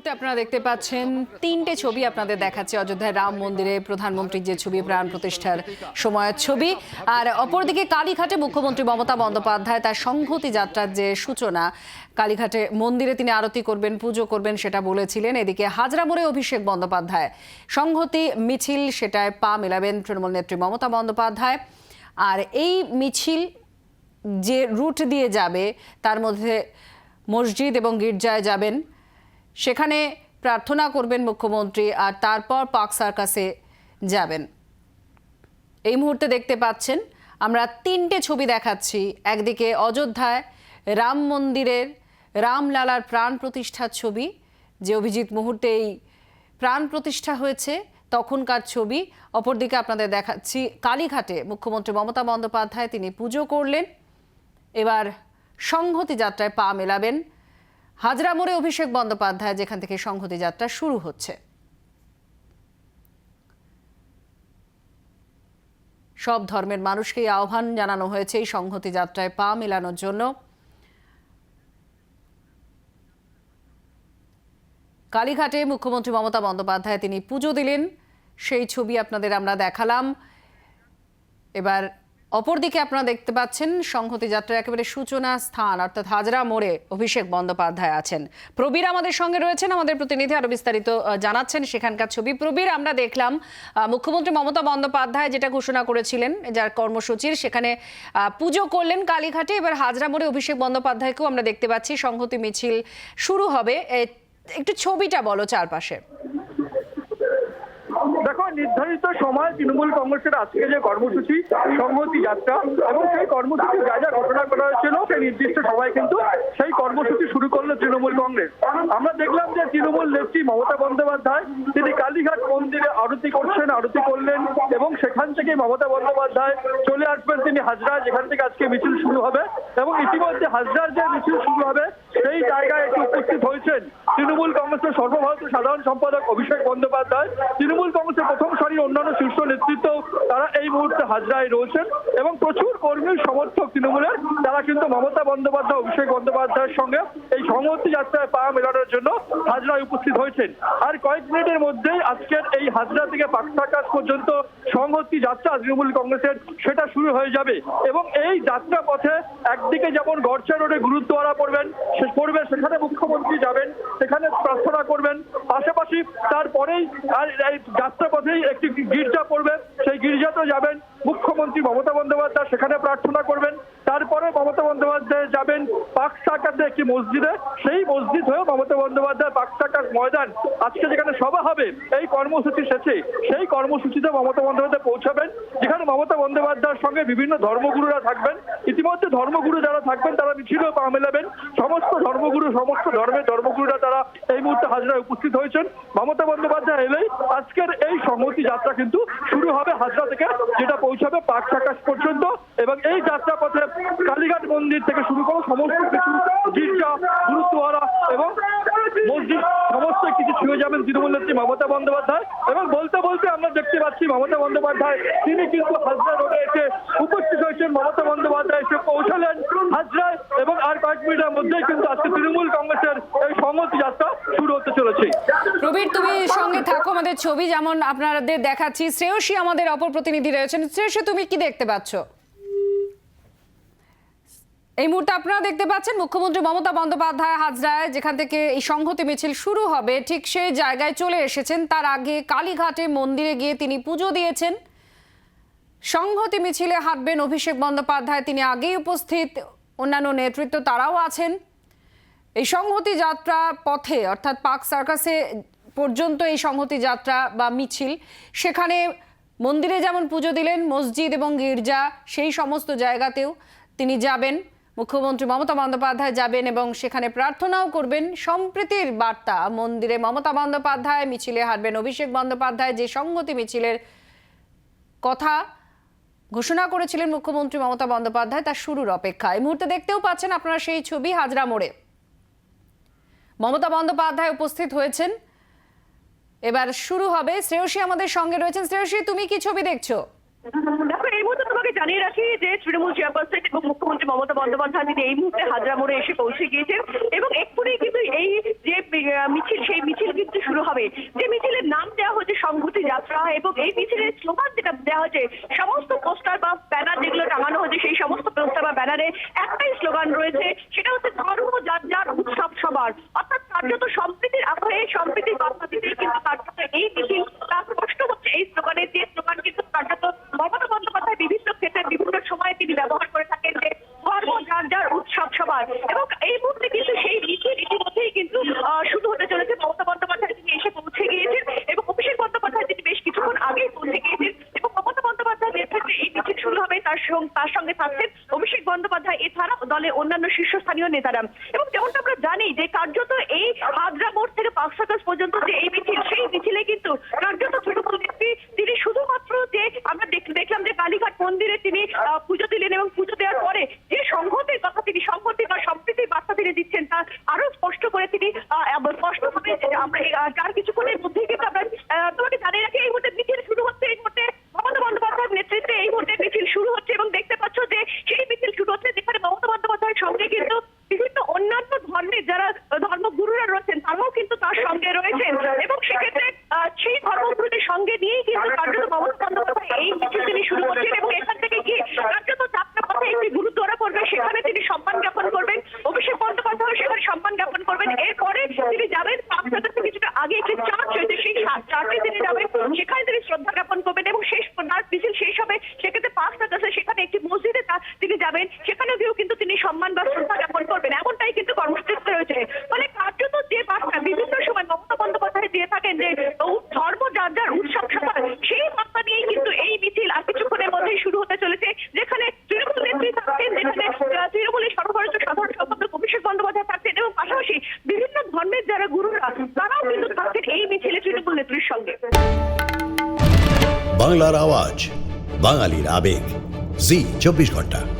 মুহূর্তে আপনারা দেখতে পাচ্ছেন, তিনটে ছবি আপনাদের দেখাচ্ছে। অযোধ্যায় রাম মন্দিরে প্রধানমন্ত্রীর যে ছবি, প্রাণ প্রতিষ্ঠার সময়ের ছবি। আর অপরদিকে কালীঘাটে মুখ্যমন্ত্রী মমতা বন্দ্যোপাধ্যায় তার সংহতি যাত্রার যে সূচনা, কালীঘাটে মন্দিরে তিনি আরতি করবেন, পুজো করবেন সেটা বলেছিলেন। এদিকে হাজরা মোড়ে অভিষেক বন্দ্যোপাধ্যায়, সংহতি, মিছিল, সেটায় পা মেলাবেন তৃণমূল নেত্রী মমতা বন্দ্যোপাধ্যায়। আর এই মিছিল যে রুট দিয়ে যাবে, তার মধ্যে মসজিদ এবং গির্জায় যাবেন সেখানে প্রার্থনা করবেন মুখ্যমন্ত্রী আর তারপর পার্ক সার্কাসে যাবেন। এই মুহূর্তে দেখতে পাচ্ছেন, আমরা তিনটে ছবি দেখাচ্ছি। একদিকে অযোধ্যায় রাম মন্দিরের রামলালার প্রাণ প্রতিষ্ঠার ছবি, যে অভিজিৎ মুহূর্তে এই প্রাণ প্রতিষ্ঠা হয়েছে, তখনকার ছবি। অপরদিকে আপনাদের দেখাচ্ছি কালীঘাটে মুখ্যমন্ত্রী মমতা বন্দ্যোপাধ্যায়, তিনি পুজো করলেন। এবার সংহতি যাত্রায় পা মেলাবেন হাজরা মোড়ে অভিষেক বন্দ্যোপাধ্যায়, যেখান থেকে সংহতি যাত্রা শুরু হচ্ছে। সব ধর্মের মানুষকেই আহ্বান জানানো হয়েছে এই সংহতি যাত্রায় পা মেলানোর জন্য। কালীঘাটে মুখ্যমন্ত্রী মমতা বন্দ্যোপাধ্যায় তিনি পুজো দিলেন। সেই ছবি আপনাদের আমরা দেখালাম। এবার অপরদিকে আপনারা দেখতে পাচ্ছেন, সংহতি যাত্রার একেবারে সূচনা স্থান, অর্থাৎ হাজরা মোড়ে অভিষেক বন্দ্যোপাধ্যায় আছেন। প্রবীর আমাদের সঙ্গে রয়েছেন, আমাদের প্রতিনিধি আরও বিস্তারিত জানাচ্ছেন সেখানকার ছবি। প্রবীর, আমরা দেখলাম মুখ্যমন্ত্রী মমতা বন্দ্যোপাধ্যায় যেটা ঘোষণা করেছিলেন, যার কর্মসূচির সেখানে পুজো করলেন কালীঘাটে। এবার হাজরা মোড়ে অভিষেক বন্দ্যোপাধ্যায়কেও আমরা দেখতে পাচ্ছি, সংহতি মিছিল শুরু হবে। একটু ছবিটা বলো চারপাশে। নির্ধারিত সময় তৃণমূল কংগ্রেসের আজকে যে কর্মসূচি, সংহতি যাত্রা এবং সেই কর্মসূচি যা যা ঘোষণা করা হয়েছিল সেই নির্দিষ্ট সময় কিন্তু সেই কর্মসূচি শুরু করল তৃণমূল কংগ্রেস। আমরা দেখলাম যে তৃণমূল নেত্রী মমতা বন্দ্যোপাধ্যায়, তিনি কালীঘাট মন্দিরে আরতি করছেন, আরতি করলেন এবং সেখান থেকে মমতা বন্দ্যোপাধ্যায় চলে আসবেন। তিনি হাজরা, যেখান থেকে আজকে মিছিল শুরু হবে এবং ইতিমধ্যে হাজরার যে মিছিল শুরু হবে, সেই জায়গায় একটু উপস্থিত হয়েছেন। তৃণমূল কংগ্রেসের সর্বভারতীয় সাধারণ সম্পাদক অভিষেক বন্দ্যোপাধ্যায়। তৃণমূল কংগ্রেসের প্রথম সারির অন্যান্য শীর্ষ নেতৃত্ব তারা এই মুহূর্তে হাজরায় রয়েছেন এবং প্রচুর কর্মী সমর্থক তৃণমূলের, তারা কিন্তু মমতা বন্দ্যোপাধ্যায়, অভিষেক বন্দ্যোপাধ্যায়ের সঙ্গে এই সংহতি যাত্রায় পা মেলানোর জন্য হাজরায় উপস্থিত হয়েছেন। আর কয়েক মিনিটের মধ্যেই আজকের এই হাজরা থেকে পাকসাকাশ পর্যন্ত সংহতি যাত্রা তৃণমূল কংগ্রেসের, সেটা শুরু হয়ে যাবে। এবং এই যাত্রা পথে একদিকে যেমন গড়চা রোডে গুরুদ্বারা পড়বেন পড়বে, সেখানে মুখ্যমন্ত্রী যাবেন, সেখানে প্রার্থনা করবেন, পাশাপাশি তারপরেই আর এই যাত্রা পথেই একটি গির্জা পড়বে সেই গির্জাতে যাবেন মুখ্যমন্ত্রী মমতা বন্দ্যোপাধ্যায় সেখানে প্রার্থনা করবেন। বন্দ্যোপাধ্যায় যাবেন পাকসাকাতে একটি মসজিদে, সেই মসজিদ হয়ে মমতা বন্দ্যোপাধ্যায় পাকসাকার ময়দান। আজকে যেখানে সভা হবে, এই কর্মসূচি শেষে সেই কর্মসূচিতে মমতা বন্দ্যোপাধ্যায় পৌঁছাবেন, যেখানে মমতা বন্দ্যোপাধ্যায়ের সঙ্গে বিভিন্ন ধর্মগুরুরা থাকবেন। ইতিমধ্যে ধর্মগুরু যারা থাকবেন, তারা মিছিলেও পা মেলাবেন। সমস্ত ধর্মগুরু, সমস্ত ধর্মের ধর্মগুরুরা তারা এই মুহূর্তে হাজরায় উপস্থিত হয়েছেন। মমতা বন্দ্যোপাধ্যায় এলেই আজকের এই সংহতি যাত্রা কিন্তু শুরু হবে হাজরা থেকে, যেটা পৌঁছাবে পাক পর্যন্ত। এবং এই যাত্রা পথে কালীঘাট মন্দির থেকে শুরু করে সমস্ত কিছু, গির্জা গুরুদ্বারা এবং মসজিদ, সমস্ত কিছু ছুঁয়ে যাবেন তৃণমূল নেত্রী মমতা বন্দ্যোপাধ্যায়। এবং বলতে বলতে আমরা দেখতে পাচ্ছি মমতা বন্দ্যোপাধ্যায়, তিনি কিন্তু হাজরা রোডে এসে উপস্থিত হয়েছেন। মমতা বন্দ্যোপাধ্যায় এসে পৌঁছালেন হাজরায় এবং আর কয়েক মিনিটের মধ্যেই কিন্তু আজকে তৃণমূল কংগ্রেসের এই সংহতি যাত্রা শুরু হতে চলেছে। প্রবীর, তুমি সঙ্গে থাকো, আমাদের ছবি যেমন আপনাদের দেখাচ্ছি, শ্রেয়সী আমাদের অপর প্রতিনিধি রয়েছেন। শ্রেয়সী, তুমি কি দেখতে পাচ্ছ? এই মুহূর্তে আপনারা দেখতে পাচ্ছেন মুখ্যমন্ত্রী মমতা বন্দ্যোপাধ্যায় হাজরায় যেখান থেকে এই সংহতি মিছিল শুরু হবে, ঠিক সেই জায়গায় চলে এসেছেন। তার আগে কালীঘাটে মন্দিরে গিয়ে তিনি পুজো দিয়েছেন। সংহতি মিছিলে হাঁটবেন অভিষেক বন্দ্যোপাধ্যায়। তিনি আগেই উপস্থিত, অন্যান্য নেতৃত্ব তারাও আছেন। এই সংহতি যাত্রা পথে, অর্থাৎ পার্ক সার্কাসে পর্যন্ত এই সংহতি যাত্রা বা মিছিল, সেখানে মন্দিরে যেমন পুজো দিলেন, মসজিদ এবং গির্জা, সেই সমস্ত জায়গাতেও তিনি যাবেন। মুখ্যমন্ত্রী মমতা বন্দ্যোপাধ্যায় যাবেন এবং সেখানে প্রার্থনাও করবেন। সম্প্রীতির বার্তা, মন্দিরে মমতা বন্দ্যোপাধ্যায় মিছিলে হারবেন অভিষেক বন্দ্যোপাধ্যায় যে সংহতি মিছিলের কথা ঘোষণা করেছিলেন মুখ্যমন্ত্রী মমতা বন্দ্যোপাধ্যায় তার শুরুর অপেক্ষা এই মুহূর্তে দেখতেও পাচ্ছেন আপনারা সেই ছবি হাজরা মোড়ে। মমতা বন্দ্যোপাধ্যায় উপস্থিত হয়েছেন। এবার শুরু হবে শ্রেয়সী আমাদের সঙ্গে রয়েছেন। শ্রেয়সী, তুমি কি ছবি দেখছ? দেখো এই মুহূর্তে তোমাকে জানিয়ে রাখি যে তৃণমূল চেয়ারপারসন এবং মুখ্যমন্ত্রী মমতা বন্দ্যোপাধ্যায় তিনি এই মুহূর্তে হাজরা মোড়ে এসে পৌঁছে গিয়েছেন এবং এক্ষুনি কিন্তু এই যে মিছিল, সেই মিছিল কিন্তু শুরু হবে। যে মিছিলের নাম দেওয়া হচ্ছে সংহতি যাত্রা এবং এই মিছিলের স্লোগান যেটা দেওয়া হচ্ছে সমস্ত পোস্টার বা ব্যানার যেগুলো টাঙানো হচ্ছে সেই সমস্ত পোস্টার বা ব্যানারে একটাই স্লোগান রয়েছে, সেটা হচ্ছে ধর্ম, যার যার উৎসব সবার। অর্থাৎ কার্যত সম্প্রীতির আবহে, সম্প্রীতির বার্তা দিতেই কিন্তু কার্যত এই মিছিল, তা স্পষ্ট হচ্ছে এই স্লোগানের যে স্লোগান, কিন্তু কার্যত তিনি ব্যবহার করে থাকেন যে ধর্ম, যার যার উৎসব সবার। এবং এই মুহূর্তে কিন্তু সেই মিছিল ইতিমধ্যেই কিন্তু শুরু হতে চলেছে মমতা বন্দ্যোপাধ্যায় তিনি এসে পৌঁছে গিয়েছেন এবং অভিষেক বন্দ্যোপাধ্যায় তিনি বেশ কিছুক্ষণ আগেই পৌঁছে গিয়েছেন এবং মমতা বন্দ্যোপাধ্যায় নেতৃত্বে এই মিছিল শুরু হবে তার তার সঙ্গে থাকছেন অভিষেক বন্দ্যোপাধ্যায় এছাড়া দলের অন্যান্য শীর্ষস্থানীয় নেতারা। এবং যেমনটা আমরা জানি যে কার্যত এই হাজরা মোড় থেকে পাঁচ পর্যন্ত যে এই মিছিল, সেই মিছিলে কিন্তু কার্যত তৃণমূল নেত্রী তিনি শুধুমাত্র যে আমরা দেখ- দেখলাম যে কালীঘাট মন্দিরে তিনি পুজো দিলেন এবং পুজো দেওয়ার পরে যে সংহতির কথা তিনি সংহতি বা সম্প্রীতির বার্তা তিনি দিচ্ছেন তা আরও স্পষ্ট করে তিনি স্পষ্টভাবে আমরা যার কিছুক্ষণের মধ্যেই কিন্তু আমরা তোমাকে জানিয়ে রাখি এই মুহূর্তে মিছিল শুরু হচ্ছে এই মুহূর্তে মমতা বন্দ্যোপাধ্যায়ের নেতৃত্বে এই মুহূর্তে মিছিল শুরু হচ্ছে এবং দেখতে পাচ্ছ যে সেই মিছিল শুরু হচ্ছে যেখানে মমতা বন্দ্যোপাধ্যায়ের সঙ্গে কিন্তু বিভিন্ন অন্যান্য ধর্মের যারা ধর্মগুরুরা রয়েছেন তারাও কিন্তু তার সঙ্গে রয়েছেন এবং সেক্ষেত্রে আহ, সেই ধর্মগুরুদের সঙ্গে নিয়েই কিন্তু একটি চার্চ সেই চার্চে তিনি যাবেন, সেখানে তিনি শ্রদ্ধা জ্ঞাপন করবেন এবং শেষ তার মিছিল শেষ হবে, সেক্ষেত্রে পাঁচটা কাছে সেখানে একটি মসজিদে তিনি যাবেন সেখানে গিয়েও কিন্তু তিনি সম্মান বা শ্রদ্ধা জ্ঞাপন করবেন, এমনটাই কিন্তু কর্মসূচিতে রয়েছে। মানে কার্যত যে বার্তা বিভিন্ন সময় মমতা বন্দ্যোপাধ্যায় দিয়ে থাকেন যে ধর্ম, যার যার উৎসব, সবার, সেই বার্তা নিয়েই কিন্তু এই মিছিল আর কিছুক্ষণের মধ্যেই শুরু হতে চলেছে, যেখানে তৃণমূল নেত্রী থাকছেন যেখানে তৃণমূলের সর্বভারতীয় সাধারণ সম্পাদক অভিষেক বন্দ্যোপাধ্যায় থাকছেন এবং পাশাপাশি বিভিন্ন ধর্মের যারা গুরুরা, তারাও কিন্তু থাকছেন ছেলে সঙ্গে। বাংলার আওয়াজ বাঙালির আবেগ। জি চব্বিশ ঘণ্টা।